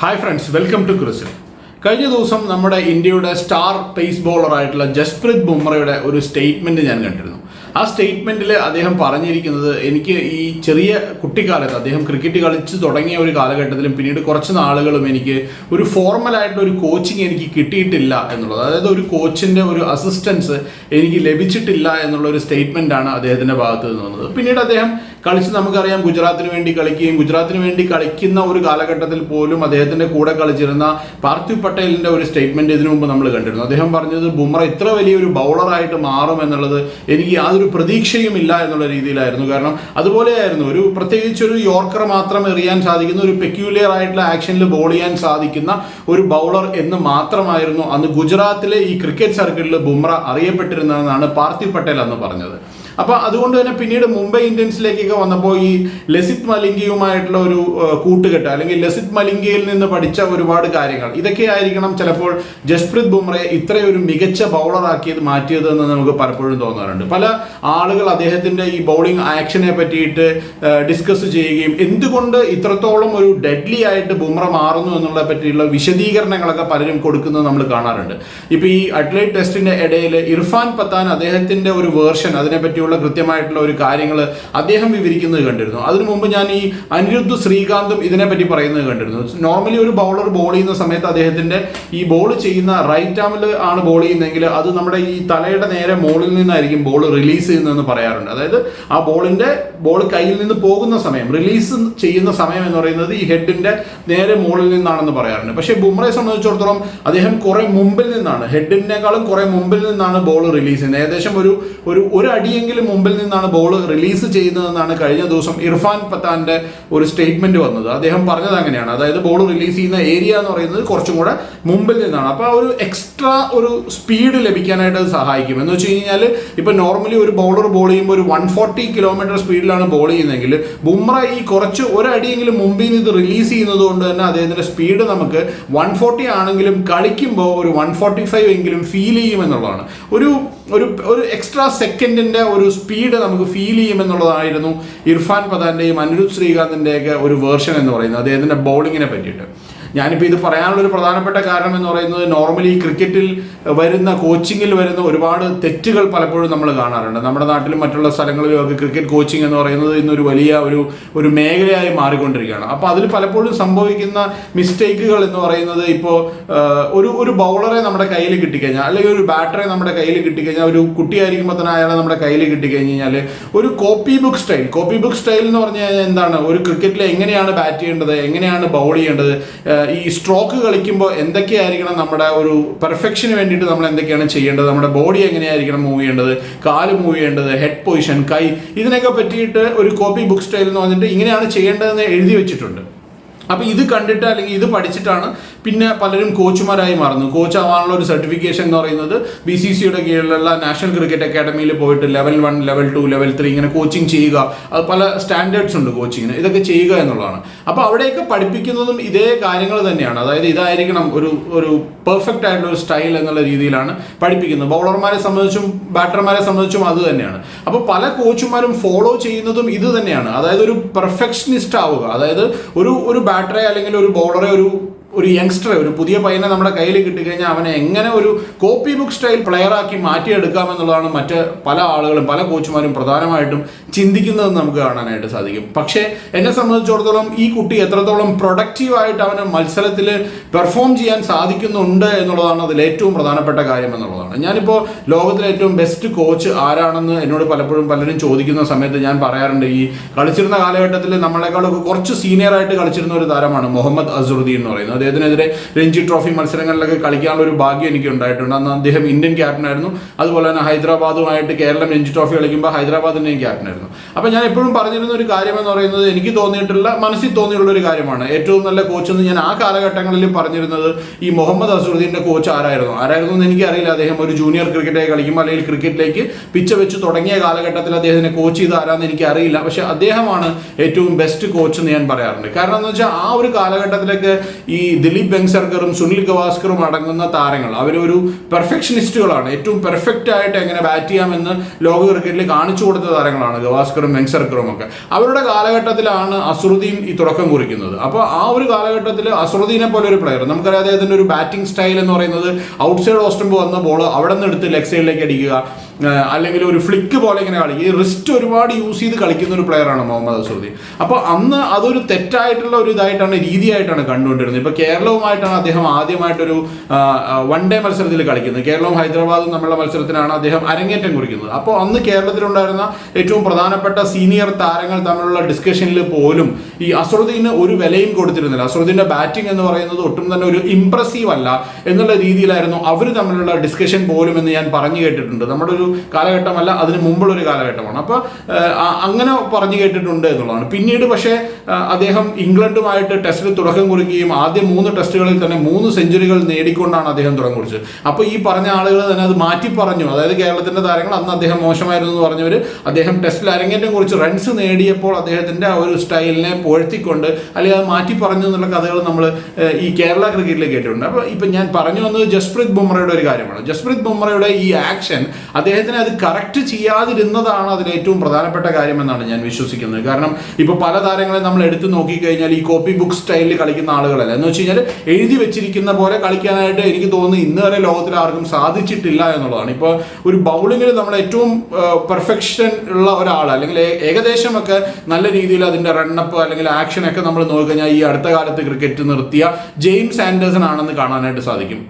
Hi friends welcome to ക്രിസിൽ കഴിഞ്ഞ ദിവസം നമ്മുടെ ഇന്ത്യയുടെ സ്റ്റാർ പേസ് ബോളറായിട്ടുള്ള ജസ്പ്രീത് ബുംറയുടെ ഒരു സ്റ്റേറ്റ്മെന്റ് ഞാൻ കണ്ടിരുന്നു. ആ സ്റ്റേറ്റ്മെന്റിൽ അദ്ദേഹം പറഞ്ഞിരിക്കുന്നത് എനിക്ക് ഈ ചെറിയ കുട്ടിക്കാലത്ത് അദ്ദേഹം ക്രിക്കറ്റ് കളിച്ച് തുടങ്ങിയ ഒരു കാലഘട്ടത്തിലും പിന്നീട് കുറച്ച് നാളുകളും എനിക്ക് ഒരു ഫോർമൽ ആയിട്ടുള്ള ഒരു കോച്ചിങ് എനിക്ക് കിട്ടിയിട്ടില്ല എന്നുള്ളത്. അതായത് ഒരു കോച്ചിന്റെ ഒരു അസിസ്റ്റൻസ് എനിക്ക് ലഭിച്ചിട്ടില്ല എന്നുള്ള ഒരു സ്റ്റേറ്റ്മെന്റ് ആണ് അദ്ദേഹത്തിന്റെ ഭാഗത്ത് നിന്ന് വന്നത്. പിന്നീട് അദ്ദേഹം കളിച്ച് നമുക്കറിയാം ഗുജറാത്തിന് വേണ്ടി കളിക്കുകയും ഗുജറാത്തിന് വേണ്ടി കളിക്കുന്ന ഒരു കാലഘട്ടത്തിൽ പോലും അദ്ദേഹത്തിന്റെ കൂടെ കളിച്ചിരുന്ന പാർത്ഥിവ് പട്ടേലിന്റെ ഒരു സ്റ്റേറ്റ്മെന്റ് ഇതിനു മുമ്പ് നമ്മൾ കണ്ടിരുന്നു. അദ്ദേഹം പറഞ്ഞത് ബുംറ ഇത്ര വലിയൊരു ബൗളറായിട്ട് മാറും എന്നുള്ളത് എനിക്ക് യാതൊരു പ്രതീക്ഷയും ഇല്ല എന്നുള്ള രീതിയിലായിരുന്നു. കാരണം അതുപോലെയായിരുന്നു ഒരു പ്രത്യേകിച്ച് ഒരു യോർക്കർ മാത്രം എറിയാൻ സാധിക്കുന്ന ഒരു പെക്യൂലിയർ ആയിട്ടുള്ള ആക്ഷനിൽ ബോൾ ചെയ്യാൻ സാധിക്കുന്ന ഒരു ബൗളർ എന്ന് മാത്രമായിരുന്നു അന്ന് ഗുജറാത്തിലെ ഈ ക്രിക്കറ്റ് സർക്കിളിൽ ബുംറ അറിയപ്പെട്ടിരുന്നതെന്നാണ് പാർത്ഥിവ് പട്ടേൽ അന്ന് പറഞ്ഞത്. അപ്പൊ അതുകൊണ്ട് തന്നെ പിന്നീട് മുംബൈ ഇന്ത്യൻസിലേക്കൊക്കെ വന്നപ്പോൾ ഈ ലസിത് മലിംഗിയുമായിട്ടുള്ള ഒരു കൂട്ടുകെട്ട് അല്ലെങ്കിൽ ലസിത് മലിംഗിയിൽ നിന്ന് പഠിച്ച ഒരുപാട് കാര്യങ്ങൾ ഇതൊക്കെ ആയിരിക്കണം ചിലപ്പോൾ ജസ്പ്രീത് ബുംറയെ ഇത്രയൊരു മികച്ച ബൗളറാക്കിയത് മാറ്റിയത് എന്ന് നമുക്ക് പലപ്പോഴും തോന്നാറുണ്ട്. പല ആളുകൾ അദ്ദേഹത്തിന്റെ ഈ ബൗളിംഗ് ആക്ഷനെ പറ്റിയിട്ട് ഡിസ്കസ് ചെയ്യുകയും എന്തുകൊണ്ട് ഇത്രത്തോളം ഒരു ഡെഡ്ലി ആയിട്ട് ബുംറ മാറുന്നു എന്നുള്ളതിനെ പറ്റിയുള്ള വിശദീകരണങ്ങളൊക്കെ പലരും കൊടുക്കുന്നത് നമ്മൾ കാണാറുണ്ട്. ഇപ്പൊ ഈ അഡ്ലൈറ്റ് ടെസ്റ്റിന്റെ ഇടയിൽ ഇർഫാൻ പത്താൻ അദ്ദേഹത്തിന്റെ ഒരു വേർഷൻ അതിനെ പറ്റിയുള്ള കൃത്യമായിട്ടുള്ള ഒരു കാര്യങ്ങൾ അദ്ദേഹം വിവരിക്കുന്നത് കണ്ടിരുന്നു. അതിനു മുമ്പ് ഞാൻ ഈ അനിരുദ്ധ് ശ്രീകാന്തും ഇതിനെപ്പറ്റി പറയുന്നത് കണ്ടിരുന്നു. നോർമലി ഒരു ബൗളർ ബോൾ ചെയ്യുന്ന സമയത്ത് അദ്ദേഹത്തിന്റെ ഈ ബോൾ ചെയ്യുന്ന റൈറ്റ് ആമിൽ ആണ് ബോൾ ചെയ്യുന്നതെങ്കിൽ അത് നമ്മുടെ ഈ തലയുടെ നേരെ മോളിൽ നിന്നായിരിക്കും ബോൾ റിലീസ് ചെയ്യുന്നതെന്ന് പറയാറുണ്ട്. അതായത് ആ ബോളിന്റെ ബോൾ കയ്യിൽ നിന്ന് പോകുന്ന സമയം റിലീസ് ചെയ്യുന്ന സമയം എന്ന് പറയുന്നത് ഈ ഹെഡിന്റെ നേരെ മോളിൽ നിന്നാണെന്ന് പറയാറുണ്ട്. പക്ഷേ ബുംറയെ സംബന്ധിച്ചിടത്തോളം അദ്ദേഹം കുറെ മുമ്പിൽ നിന്നാണ് ഹെഡിനേക്കാളും കുറെ മുമ്പിൽ നിന്നാണ് ബോൾ റിലീസ് ചെയ്യുന്നത്. ഏകദേശം ഒരു ഒരു ഒരു അടിയെങ്കിലും മുമ്പിൽ നിന്നാണ് ബോൾ റിലീസ് ചെയ്യുന്നതെന്നാണ് കഴിഞ്ഞ ദിവസം ഇർഫാൻ പത്താന്റെ ഒരു സ്റ്റേറ്റ്മെന്റ് വന്നത്. അദ്ദേഹം പറഞ്ഞത് അങ്ങനെയാണ്. അതായത് ബോൾ റിലീസ് ചെയ്യുന്ന ഏരിയ എന്ന് പറയുന്നത് കുറച്ചും കൂടെ മുമ്പിൽ നിന്നാണ്. അപ്പോൾ ആ ഒരു എക്സ്ട്രാ ഒരു സ്പീഡ് ലഭിക്കാനായിട്ട് അത് സഹായിക്കും. എന്ന് വെച്ച് കഴിഞ്ഞാൽ ഇപ്പൊ നോർമലി ഒരു ബോളർ ബോൾ ചെയ്യുമ്പോൾ ഒരു വൺ ഫോർട്ടി കിലോമീറ്റർ സ്പീഡിലാണ് ബോൾ ചെയ്യുന്നതെങ്കിൽ ബുംറ ഈ കുറച്ച് ഒരടിയെങ്കിലും മുമ്പിൽ നിന്ന് ഇത് റിലീസ് ചെയ്യുന്നത് കൊണ്ട് തന്നെ അദ്ദേഹത്തിന്റെ സ്പീഡ് നമുക്ക് വൺ ഫോർട്ടി ആണെങ്കിലും കളിക്കുമ്പോൾ ഒരു വൺ ഫോർട്ടി ഫൈവ് എങ്കിലും ഫീൽ ചെയ്യും എന്നുള്ളതാണ്. ഒരു ഒരു ഒരു എക്സ്ട്രാ സെക്കൻഡിന്റെ ഒരു സ്പീഡ് നമുക്ക് ഫീൽ ചെയ്യുമെന്നുള്ളതായിരുന്നു ഇർഫാൻ പതാന്റെയും അനിരുദ്ധ് ശ്രീകാന്തിന്റെയൊക്കെ ഒരു വേർഷൻ എന്ന് പറയുന്നത് അദ്ദേഹത്തിന്റെ ബൗളിങ്ങിനെ പറ്റിയിട്ട്. ഞാനിപ്പോൾ ഇത് പറയാനുള്ള ഒരു പ്രധാനപ്പെട്ട കാരണം എന്ന് പറയുന്നത് നോർമലി ക്രിക്കറ്റിൽ വരുന്ന കോച്ചിങ്ങിൽ വരുന്ന ഒരുപാട് തെറ്റുകൾ പലപ്പോഴും നമ്മൾ കാണാറുണ്ട്. നമ്മുടെ നാട്ടിലും മറ്റുള്ള സ്ഥലങ്ങളിലും ഒക്കെ ക്രിക്കറ്റ് കോച്ചിങ് എന്ന് പറയുന്നത് ഇന്നൊരു വലിയ ഒരു ഒരു മേഖലയായി മാറിക്കൊണ്ടിരിക്കുകയാണ്. അപ്പോൾ അതിൽ പലപ്പോഴും സംഭവിക്കുന്ന മിസ്റ്റേക്കുകൾ എന്ന് പറയുന്നത് ഇപ്പോൾ ഒരു ഒരു ബൗളറെ നമ്മുടെ കയ്യിൽ കിട്ടിക്കഴിഞ്ഞാൽ അല്ലെങ്കിൽ ഒരു ബാറ്ററെ നമ്മുടെ കയ്യിൽ കിട്ടിക്കഴിഞ്ഞാൽ ഒരു കുട്ടിയായിരിക്കുമ്പോൾ തന്നെ അയാളെ നമ്മുടെ കയ്യിൽ കിട്ടിക്കഴിഞ്ഞ് കഴിഞ്ഞാൽ ഒരു copy book style copy book style എന്ന് പറഞ്ഞു കഴിഞ്ഞാൽ എന്താണ്? ഒരു ക്രിക്കറ്റിൽ എങ്ങനെയാണ് ബാറ്റ് ചെയ്യേണ്ടത്? എങ്ങനെയാണ് ബൗൾ ചെയ്യേണ്ടത്? ഈ സ്ട്രോക്ക് കളിക്കുമ്പോൾ എന്തൊക്കെയായിരിക്കണം നമ്മുടെ ഒരു പെർഫെക്ഷന് വേണ്ടിയിട്ട് നമ്മൾ എന്തൊക്കെയാണ് ചെയ്യേണ്ടത്? നമ്മുടെ ബോഡി എങ്ങനെയായിരിക്കണം മൂവ് ചെയ്യേണ്ടത്? കാൽ മൂവ് ചെയ്യേണ്ടത്? ഹെഡ് പൊസിഷൻ കൈ ഇതിനൊക്കെ പറ്റിയിട്ട് ഒരു കോപ്പി ബുക്ക് സ്റ്റൈൽ എന്ന് പറഞ്ഞിട്ട് ഇങ്ങനെയാണ് ചെയ്യേണ്ടതെന്ന് എഴുതി വെച്ചിട്ടുണ്ട്. അപ്പോൾ ഇത് കണ്ടിട്ട് അല്ലെങ്കിൽ ഇത് പഠിച്ചിട്ടാണ് പിന്നെ പലരും കോച്ചുമാരായി മാറുന്നത്. കോച്ച് ആവാനുള്ള ഒരു സർട്ടിഫിക്കേഷൻ എന്ന് പറയുന്നത് ബി സി സിയുടെ കീഴിലുള്ള നാഷണൽ ക്രിക്കറ്റ് അക്കാഡമിയിൽ പോയിട്ട് level one level two level three ഇങ്ങനെ കോച്ചിങ് ചെയ്യുക. അത് പല സ്റ്റാൻഡേർഡ്സ് ഉണ്ട് കോച്ചിങ്ങിന് ഇതൊക്കെ ചെയ്യുക എന്നുള്ളതാണ്. അപ്പോൾ അവിടെയൊക്കെ പഠിപ്പിക്കുന്നതും ഇതേ കാര്യങ്ങൾ തന്നെയാണ്. അതായത് ഇതായിരിക്കണം ഒരു ഒരു പെർഫെക്റ്റ് ആയിട്ടുള്ള ഒരു സ്റ്റൈൽ എന്നുള്ള രീതിയിലാണ് പഠിപ്പിക്കുന്നത്. ബൗളർമാരെ സംബന്ധിച്ചും ബാറ്റർമാരെ സംബന്ധിച്ചും അത് തന്നെയാണ്. അപ്പോൾ പല കോച്ചുമാരും ഫോളോ ചെയ്യുന്നതും ഇത് തന്നെയാണ്. അതായത് ഒരു പെർഫെക്ഷനിസ്റ്റ് ആവുക. അതായത് ഒരു ഒരു ബാറ്ററെ അല്ലെങ്കിൽ ഒരു ബോളറെ ഒരു ഒരു യങ്സ്റ്ററെ ഒരു പുതിയ പയ്യനെ നമ്മുടെ കയ്യിൽ കിട്ടിക്കഴിഞ്ഞാൽ അവനെ എങ്ങനെ ഒരു കോപ്പി ബുക്ക് സ്റ്റൈൽ പ്ലെയറാക്കി മാറ്റിയെടുക്കാം എന്നുള്ളതാണ് മറ്റ് പല ആളുകളും പല കോച്ചുമാരും പ്രധാനമായിട്ടും ചിന്തിക്കുന്നതെന്ന് നമുക്ക് കാണാനായിട്ട് സാധിക്കും. പക്ഷേ എന്നെ സംബന്ധിച്ചിടത്തോളം ഈ കുട്ടി എത്രത്തോളം പ്രൊഡക്റ്റീവായിട്ട് അവന് മത്സരത്തിൽ പെർഫോം ചെയ്യാൻ സാധിക്കുന്നുണ്ട് എന്നുള്ളതാണ് അതിൽ ഏറ്റവും പ്രധാനപ്പെട്ട കാര്യം എന്നുള്ളതാണ്. ഞാനിപ്പോൾ ലോകത്തിലെ ഏറ്റവും ബെസ്റ്റ് കോച്ച് ആരാണെന്ന് എന്നോട് പലപ്പോഴും പലരും ചോദിക്കുന്ന സമയത്ത് ഞാൻ പറയാറുണ്ട് ഈ കളിച്ചിരുന്ന കാലഘട്ടത്തിൽ നമ്മളെക്കാളൊക്കെ കുറച്ച് സീനിയറായിട്ട് കളിച്ചിരുന്ന ഒരു താരമാണ് മുഹമ്മദ് അസുറുദ്ദീൻ എന്ന് പറയുന്നത്. അദ്ദേഹത്തിനെതിരെ രഞ്ജി ട്രോഫി മത്സരങ്ങളിലൊക്കെ കളിക്കാനുള്ള ഒരു ഭാഗ്യം എനിക്ക് ഉണ്ടായിട്ടുണ്ട് അന്ന് അദ്ദേഹം ഇന്ത്യൻ ക്യാപ്റ്റനായിരുന്നു അതുപോലെ തന്നെ ഹൈദരാബാദുമായിട്ട് കേരളം രഞ്ജി ട്രോഫി കളിക്കുമ്പോൾ ഹൈദരാബാദിന്റെയും ക്യാപ്റ്റനായിരുന്നു അപ്പോൾ ഞാൻ എപ്പോഴും പറഞ്ഞിരുന്ന ഒരു കാര്യം എന്ന് പറയുന്നത് എനിക്ക് തോന്നിയിട്ടുള്ള മനസ്സിൽ തോന്നിയുള്ള ഒരു കാര്യമാണ്. ഏറ്റവും നല്ല കോച്ച് എന്ന് ഞാൻ ആ കാലഘട്ടങ്ങളിൽ പറഞ്ഞിരുന്നത് ഈ മുഹമ്മദ് അസുറുദ്ദീന്റെ കോച്ച് ആരായിരുന്നു? ആരായിരുന്നു എന്ന് എനിക്കറിയില്ല. അദ്ദേഹം ഒരു ജൂനിയർ ക്രിക്കറ്റായി കളിക്കുമ്പോൾ അല്ലെങ്കിൽ ക്രിക്കറ്റിലേക്ക് പിച്ച വെച്ച് തുടങ്ങിയ കാലഘട്ടത്തിൽ അദ്ദേഹത്തിനെ കോച്ച് ചെയ്ത് ആരാന്ന് എനിക്ക് അറിയില്ല പക്ഷെ അദ്ദേഹമാണ് ഏറ്റവും ബെസ്റ്റ് കോച്ച് എന്ന് ഞാൻ പറയാറുണ്ട്. കാരണം എന്ന് വെച്ചാൽ ആ ഒരു കാലഘട്ടത്തിലൊക്കെ ഈ ദിലീപ് ബെങ്സർക്കറും സുനിൽ ഗവാസ്കറും അടങ്ങുന്ന താരങ്ങൾ. അവരൊരു പെർഫെക്ഷനിസ്റ്റുകളാണ് ഏറ്റവും പെർഫെക്റ്റ് ആയിട്ട് എങ്ങനെ ബാറ്റ് ചെയ്യാമെന്ന് ലോക ക്രിക്കറ്റിൽ കാണിച്ചു കൊടുത്ത താരങ്ങളാണ് ഗവാസ്കറും ബെങ്സർക്കറും ഒക്കെ. അവരുടെ കാലഘട്ടത്തിലാണ് അസ്രുദ്ദീൻ ഈ തുടക്കം കുറിക്കുന്നത്. അപ്പോൾ ആ ഒരു കാലഘട്ടത്തിൽ അസ്രുദ്ദീനെ പോലെ ഒരു പ്ലെയർ നമുക്കറിയാം അദ്ദേഹത്തിന്റെ ഒരു ബാറ്റിംഗ് സ്റ്റൈൽ എന്ന് പറയുന്നത് ഔട്ട്സൈഡ് ഓസ്റ്റംബ് വന്ന ബോൾ അവിടെ നിന്ന് എടുത്ത് ലെഗ് സൈഡിലേക്ക് അടിക്കുക. അല്ലെങ്കിൽ ഒരു ഫ്ലിക്ക് പോലെ ഇങ്ങനെ കളിക്കും ഈ റിസ്റ്റ് ഒരുപാട് യൂസ് ചെയ്ത് കളിക്കുന്ന ഒരു പ്ലെയറാണ് മുഹമ്മദ് അസൂദി അപ്പോൾ അന്ന് അതൊരു തെറ്റായിട്ടുള്ള ഒരു ഇതായിട്ടാണ് രീതിയായിട്ടാണ് കണ്ടുകൊണ്ടിരുന്നത്. ഇപ്പോൾ കേരളവുമായിട്ടാണ് അദ്ദേഹം ആദ്യമായിട്ടൊരു വൺ ഡേ മത്സരത്തിൽ കളിക്കുന്നത്. കേരളവും ഹൈദരാബാദും തമ്മിലുള്ള മത്സരത്തിനാണ് അദ്ദേഹം അരങ്ങേറ്റം കുറിക്കുന്നത്. അപ്പോൾ അന്ന് കേരളത്തിലുണ്ടായിരുന്ന ഏറ്റവും പ്രധാനപ്പെട്ട സീനിയർ താരങ്ങൾ തമ്മിലുള്ള ഡിസ്കഷനിൽ പോലും ഈ അസുറുദ്ദീന് ഒരു വിലയും കൊടുത്തിരുന്നില്ല. അസറുദ്ദീന്റെ ബാറ്റിംഗ് എന്ന് പറയുന്നത് ഒട്ടും തന്നെ ഒരു ഇംപ്രസീവ് അല്ല എന്നുള്ള രീതിയിലായിരുന്നു അവർ തമ്മിലുള്ള ഡിസ്കഷൻ പോലും എന്ന് ഞാൻ പറഞ്ഞു കേട്ടിട്ടുണ്ട്. നമ്മുടെ ഒരു കാലഘട്ടമല്ല അതിന് മുമ്പുള്ള ഒരു കാലഘട്ടമാണ് അപ്പോൾ അങ്ങനെ പറഞ്ഞു കേട്ടിട്ടുണ്ട് എന്നുള്ളതാണ്. പിന്നീട് പക്ഷേ അദ്ദേഹം ഇംഗ്ലണ്ടുമായിട്ട് ടെസ്റ്റിൽ തുടക്കം കുറിക്കുകയും ആദ്യം മൂന്ന് ടെസ്റ്റുകളിൽ തന്നെ മൂന്ന് സെഞ്ചുറികൾ നേടിക്കൊണ്ടാണ് അദ്ദേഹം തുടക്കം കുറിച്ചത്. അപ്പോൾ ഈ പറഞ്ഞ ആളുകൾ തന്നെ അത് മാറ്റി പറഞ്ഞു. അതായത് കേരളത്തിന്റെ താരങ്ങൾ അന്ന് അദ്ദേഹം മോശമായിരുന്നു എന്ന് പറഞ്ഞവർ അദ്ദേഹം ടെസ്റ്റിൽ അരങ്ങേറ്റം കുറിച്ച് റൺസ് നേടിയപ്പോൾ അദ്ദേഹത്തിന്റെ ആ ഒരു സ്റ്റൈലിനെ പുഴത്തിക്കൊണ്ട് അല്ലെങ്കിൽ അത് മാറ്റി പറഞ്ഞു എന്നുള്ള കഥകൾ നമ്മൾ ഈ കേരള ക്രിക്കറ്റിൽ കേട്ടിട്ടുണ്ട്. അപ്പോൾ ഇപ്പം ഞാൻ പറഞ്ഞു വന്നത് ജസ്പ്രീത് ബുംറയുടെ ഒരു കാര്യമാണ്. ജസ്പ്രീത് ബുംറയുടെ ഈ ആക്ഷൻ അദ്ദേഹത്തിന് അത് കറക്റ്റ് ചെയ്യാതിരുന്നതാണ് അതിൽ ഏറ്റവും പ്രധാനപ്പെട്ട കാര്യമെന്നാണ് ഞാൻ വിശ്വസിക്കുന്നത്. കാരണം ഇപ്പോൾ പല താരങ്ങളെ നമ്മൾ എടുത്തു നോക്കിക്കഴിഞ്ഞാൽ ഈ കോപ്പി ബുക്ക് സ്റ്റൈലിൽ കളിക്കുന്ന ആളുകളല്ല. എന്ന് വെച്ച് കഴിഞ്ഞാൽ എഴുതി വെച്ചിരിക്കുന്ന പോലെ കളിക്കാനായിട്ട് എനിക്ക് തോന്നുന്നു ഇന്ന് വരെ ലോകത്തിൽ ആർക്കും സാധിച്ചിട്ടില്ല എന്നുള്ളതാണ്. ഇപ്പോൾ ഒരു ബൗളിങ്ങിൽ നമ്മൾ ഏറ്റവും പെർഫെക്ഷൻ ഉള്ള ഒരാൾ അല്ലെങ്കിൽ ഏകദേശം ഏകദേശമൊക്കെ നല്ല രീതിയിൽ അതിന്റെ റണ്ണപ്പ് അല്ലെങ്കിൽ ആക്ഷൻ ഒക്കെ നമ്മൾ നോക്കിക്കഴിഞ്ഞാൽ ഈ അടുത്ത കാലത്ത് ക്രിക്കറ്റ് നിർത്തിയ ജെയിംസ് ആൻഡേഴ്സൺ ആണെന്ന് കാണാനായിട്ട് സാധിക്കും.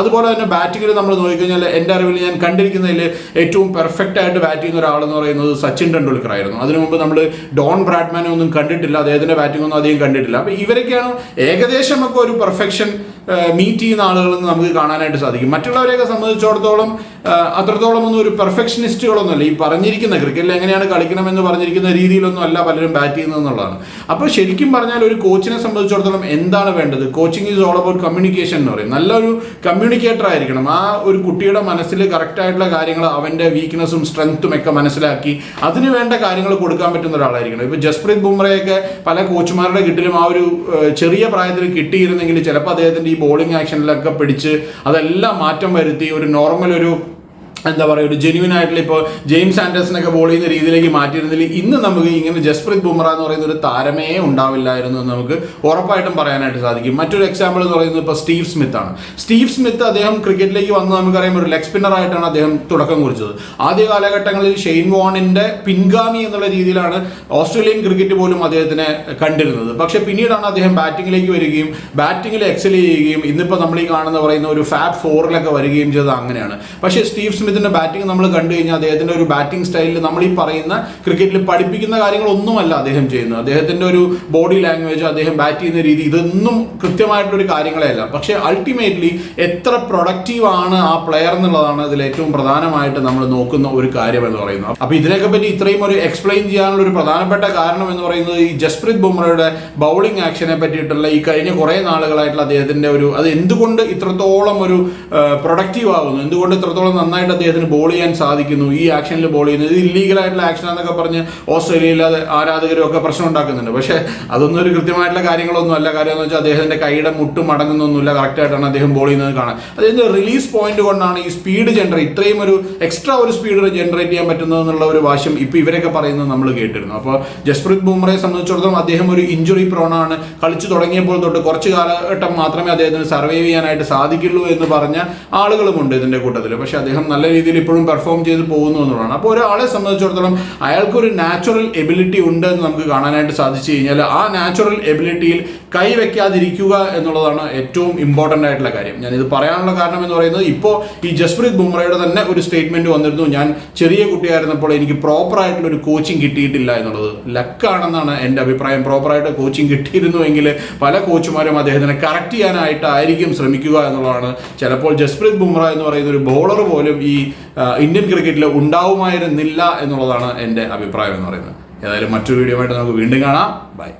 അതുപോലെ തന്നെ ബാറ്റിങ്ങിൽ നമ്മൾ നോക്കിക്കഴിഞ്ഞാൽ എന്റെ അറിവിൽ ഞാൻ കണ്ടിരിക്കുന്നതിൽ ഏറ്റവും പെർഫെക്റ്റ് ആയിട്ട് ബാറ്റ് ചെയ്യുന്ന ഒരാളെന്ന് പറയുന്നത് സച്ചിൻ ടെണ്ടുൽക്കർ ആയിരുന്നു അതിനു മുമ്പ് നമ്മൾ ഡോൺ ബ്രാഡ്മാനെ ഒന്നും കണ്ടിട്ടില്ല അദ്ദേഹത്തിന്റെ ബാറ്റിംഗ് ഒന്നും അധികം കണ്ടിട്ടില്ല. അപ്പോൾ ഇവരൊക്കെയാണ് ഏകദേശം ഒക്കെ ഒരു പെർഫെക്ഷൻ മീറ്റ് ചെയ്യുന്ന ആളുകളെന്ന് നമുക്ക് കാണാനായിട്ട് സാധിക്കും. മറ്റുള്ളവരെയൊക്കെ സംബന്ധിച്ചിടത്തോളം ആ, അത്രത്തോളം ഒന്നും ഒരു പെർഫെക്ഷനിസ്റ്റുകളൊന്നുമല്ല ഈ പറഞ്ഞിരിക്കുന്ന ക്രിക്കറ്റിൽ എങ്ങനെയാണ് കളിക്കണമെന്ന് പറഞ്ഞിരിക്കുന്ന രീതിയിലൊന്നും അല്ല പലരും ബാറ്റ് ചെയ്യുന്നത് എന്നുള്ളതാണ് അപ്പോൾ ശരിക്കും പറഞ്ഞാൽ ഒരു കോച്ചിനെ സംബന്ധിച്ചിടത്തോളം എന്താണ് വേണ്ടത്? Coaching is all about communication എന്ന് പറയും. നല്ലൊരു കമ്മ്യൂണിക്കേറ്റർ ആയിരിക്കണം. ആ ഒരു കുട്ടിയുടെ മനസ്സിൽ കറക്റ്റായിട്ടുള്ള കാര്യങ്ങൾ അവന്റെ വീക്ക്നെസ്സും സ്ട്രെങ്ത്തും ഒക്കെ മനസ്സിലാക്കി അതിന് വേണ്ട കാര്യങ്ങൾ കൊടുക്കാൻ പറ്റുന്ന ഒരാളായിരിക്കണം. ഇപ്പോൾ ജസ്പ്രീത് ബുംറയൊക്കെ പല കോച്ചുമാരുടെ കിട്ടിലും ആ ഒരു ചെറിയ പ്രായത്തിൽ കിട്ടിയിരുന്നെങ്കിൽ ചിലപ്പോൾ അദ്ദേഹത്തിന്റെ ഈ ബോളിംഗ് ആക്ഷനിലൊക്കെ പിടിച്ച് അതെല്ലാം മാറ്റം വരുത്തി ഒരു നോർമൽ ഒരു എന്താ പറയുക ഒരു ജെന്യൂൻ ആയിട്ടുള്ള ഇപ്പോൾ ജെയിംസ് ആൻഡേഴ്സിനൊക്കെ ബോൾ ചെയ്യുന്ന രീതിയിലേക്ക് മാറ്റിയിരുന്നെങ്കിൽ ഇന്ന് നമുക്ക് ഇങ്ങനെ ജസ്പ്രീത് ബുംറ എന്ന് പറയുന്ന ഒരു താരമേ ഉണ്ടാവില്ലായിരുന്നു എന്ന് നമുക്ക് ഉറപ്പായിട്ടും പറയാനായിട്ട് സാധിക്കും. മറ്റൊരു എക്സാമ്പിൾ എന്ന് പറയുന്നത് ഇപ്പോൾ സ്റ്റീവ് സ്മിത്ത് ആണ്. സ്റ്റീവ് സ്മിത്ത് അദ്ദേഹം ക്രിക്കറ്റിലേക്ക് വന്ന് നമുക്കറിയാം ഒരു ലെഗ് സ്പിന്നർ ആയിട്ടാണ് അദ്ദേഹം തുടക്കം കുറിച്ചത്. ആദ്യ കാലഘട്ടങ്ങളിൽ ഷെയ്ൻ വോണിന്റെ പിൻഗാമി എന്നുള്ള രീതിയിലാണ് ഓസ്ട്രേലിയൻ ക്രിക്കറ്റ് പോലും അദ്ദേഹത്തിനെ കണ്ടിരുന്നത്. പക്ഷേ പിന്നീടാണ് അദ്ദേഹം ബാറ്റിങ്ങിലേക്ക് വരികയും ബാറ്റിങ്ങിൽ എക്സൽ ചെയ്യുകയും ഇന്നിപ്പോൾ നമ്മൾ ഈ കാണുന്ന പറയുന്ന ഒരു ഫാബ് ഫോറിലൊക്കെ വരികയും ചെയ്തത് അങ്ങനെയാണ്. പക്ഷേ സ്റ്റീവ് സ്മിത്തിന്റെ ബാറ്റിംഗ് നമ്മൾ കണ്ടു കഴിഞ്ഞാൽ അദ്ദേഹത്തിന്റെ ഒരു ബാറ്റിംഗ് സ്റ്റൈലിൽ നമ്മൾ ഈ പറയുന്ന ക്രിക്കറ്റിൽ പഠിപ്പിക്കുന്ന കാര്യങ്ങളൊന്നുമല്ല അദ്ദേഹം ചെയ്യുന്നത്. അദ്ദേഹത്തിന്റെ ഒരു ബോഡി ലാംഗ്വേജ് അദ്ദേഹം ബാറ്റ് ചെയ്യുന്ന രീതി ഇതൊന്നും കൃത്യമായിട്ടുള്ള ഒരു കാര്യങ്ങളല്ല പക്ഷേ അൾട്ടിമേറ്റ്ലി എത്ര പ്രൊഡക്റ്റീവ് ആണ് ആ പ്ലെയർ എന്നുള്ളതാണ് ഇതിൽ ഏറ്റവും പ്രധാനമായിട്ട് നമ്മൾ നോക്കുന്ന ഒരു കാര്യം എന്ന് പറയുന്നത്. അപ്പൊ ഇതിനെയൊക്കെ പറ്റി ഇത്രയും ഒരു എക്സ്പ്ലെയിൻ ചെയ്യാനുള്ള ഒരു പ്രധാനപ്പെട്ട കാരണം എന്ന് പറയുന്നത് ഈ ജസ്പ്രീത് ബുംറയുടെ ബൗളിംഗ് ആക്ഷനെ പറ്റിയിട്ടുള്ള ഈ കഴിഞ്ഞ കുറേ നാളുകളായിട്ടുള്ള അദ്ദേഹത്തിന്റെ ഒരു അത് എന്തുകൊണ്ട് ഇത്രത്തോളം ഒരു പ്രൊഡക്റ്റീവ് ആകുന്നു എന്തുകൊണ്ട് ഇത്രത്തോളം നന്നായിട്ട് അദ്ദേഹത്തിന് ബോൾ ചെയ്യാൻ സാധിക്കുന്നു. ഈ ആക്ഷനിൽ ബോൾ ചെയ്യുന്നത്. ഇത് ആക്ഷൻ എന്നൊക്കെ പറഞ്ഞ് ഓസ്ട്രേലിയയിലെ ആരാധകരും ഒക്കെ പ്രശ്നം ഉണ്ടാക്കുന്നുണ്ട്. പക്ഷേ അതൊന്നും ഒരു കൃത്യമായിട്ടുള്ള കാര്യങ്ങളൊന്നും അല്ല. കാര്യം എന്ന് വെച്ചാൽ അദ്ദേഹത്തിന്റെ കൈയുടെ മുട്ട് മടങ്ങുന്നൊന്നുമില്ല. കറക്റ്റായിട്ടാണ് അദ്ദേഹം ബോൾ ചെയ്യുന്നത് കാണാൻ. അദ്ദേഹത്തിന്റെ റിലീസ് പോയിന്റ് കൊണ്ടാണ് ഈ സ്പീഡ് ജനറേറ്റ് ഇത്രയും ഒരു എക്സ്ട്രാ ഒരു സ്പീഡ് ജനറേറ്റ് ചെയ്യാൻ പറ്റുന്നത് എന്നുള്ള ഒരു വാശം ഇപ്പൊ ഇവരൊക്കെ പറയുന്നത് നമ്മൾ കേട്ടിരുന്നു. അപ്പോൾ ജസ്പ്രീത് ബുംറയെ സംബന്ധിച്ചിടത്തോളം അദ്ദേഹം ഒരു ഇഞ്ചുറി പ്രോണാണ് കളിച്ചു തുടങ്ങിയപ്പോൾ തൊട്ട് കുറച്ച് കാലഘട്ടം മാത്രമേ അദ്ദേഹത്തിന് സർവൈവ് ചെയ്യാനായിട്ട് സാധിക്കുള്ളൂ എന്ന് പറഞ്ഞ ആളുകളുമുണ്ട് ഇതിന്റെ കൂട്ടത്തിൽ പക്ഷേ അദ്ദേഹം നല്ല രീതിയിൽ ഇപ്പോഴും പെർഫോം ചെയ്ത് പോകുന്നു എന്നുള്ളതാണ്. അപ്പോൾ ഒരാളെ സംബന്ധിച്ചിടത്തോളം അയാൾക്കൊരു നാച്ചുറൽ എബിലിറ്റി ഉണ്ട് എന്ന് നമുക്ക് കാണാനായിട്ട് സാധിച്ചു കഴിഞ്ഞാൽ ആ നാച്ചുറൽ എബിലിറ്റിയിൽ കൈവയ്ക്കാതിരിക്കുക എന്നുള്ളതാണ് ഏറ്റവും ഇമ്പോർട്ടന്റ് ആയിട്ടുള്ള കാര്യം. ഞാൻ ഇത് പറയാനുള്ള കാരണം എന്ന് പറയുന്നത് ഇപ്പോൾ ഈ ജസ്പ്രീത് ബുംറയുടെ തന്നെ ഒരു സ്റ്റേറ്റ്മെന്റ് വന്നിരുന്നു. ഞാൻ ചെറിയ കുട്ടിയായിരുന്നപ്പോൾ എനിക്ക് പ്രോപ്പർ ആയിട്ടുള്ള ഒരു കോച്ചിങ് കിട്ടിയിട്ടില്ല എന്നുള്ളത്. ലക്കാണെന്നാണ് എന്റെ അഭിപ്രായം. പ്രോപ്പറായിട്ട് കോച്ചിങ് കിട്ടിയിരുന്നുവെങ്കിൽ പല കോച്ചുമാരും അദ്ദേഹത്തിനെ കറക്റ്റ് ചെയ്യാനായിട്ടായിരിക്കും ശ്രമിക്കുക എന്നുള്ളതാണ്. ചിലപ്പോൾ ജസ്പ്രീത് ബുംറ എന്ന് പറയുന്ന ഒരു ബോളർ പോലും ഈ ആ, ഇന്ത്യൻ ക്രിക്കറ്റിൽ ഉണ്ടാവുമായിരുന്നില്ല എന്നുള്ളതാണ് എന്റെ അഭിപ്രായം എന്ന് പറയുന്നത്. ഏതായാലും മറ്റൊരു വീഡിയോ ആയിട്ട് നമുക്ക് വീണ്ടും കാണാം. ബൈ.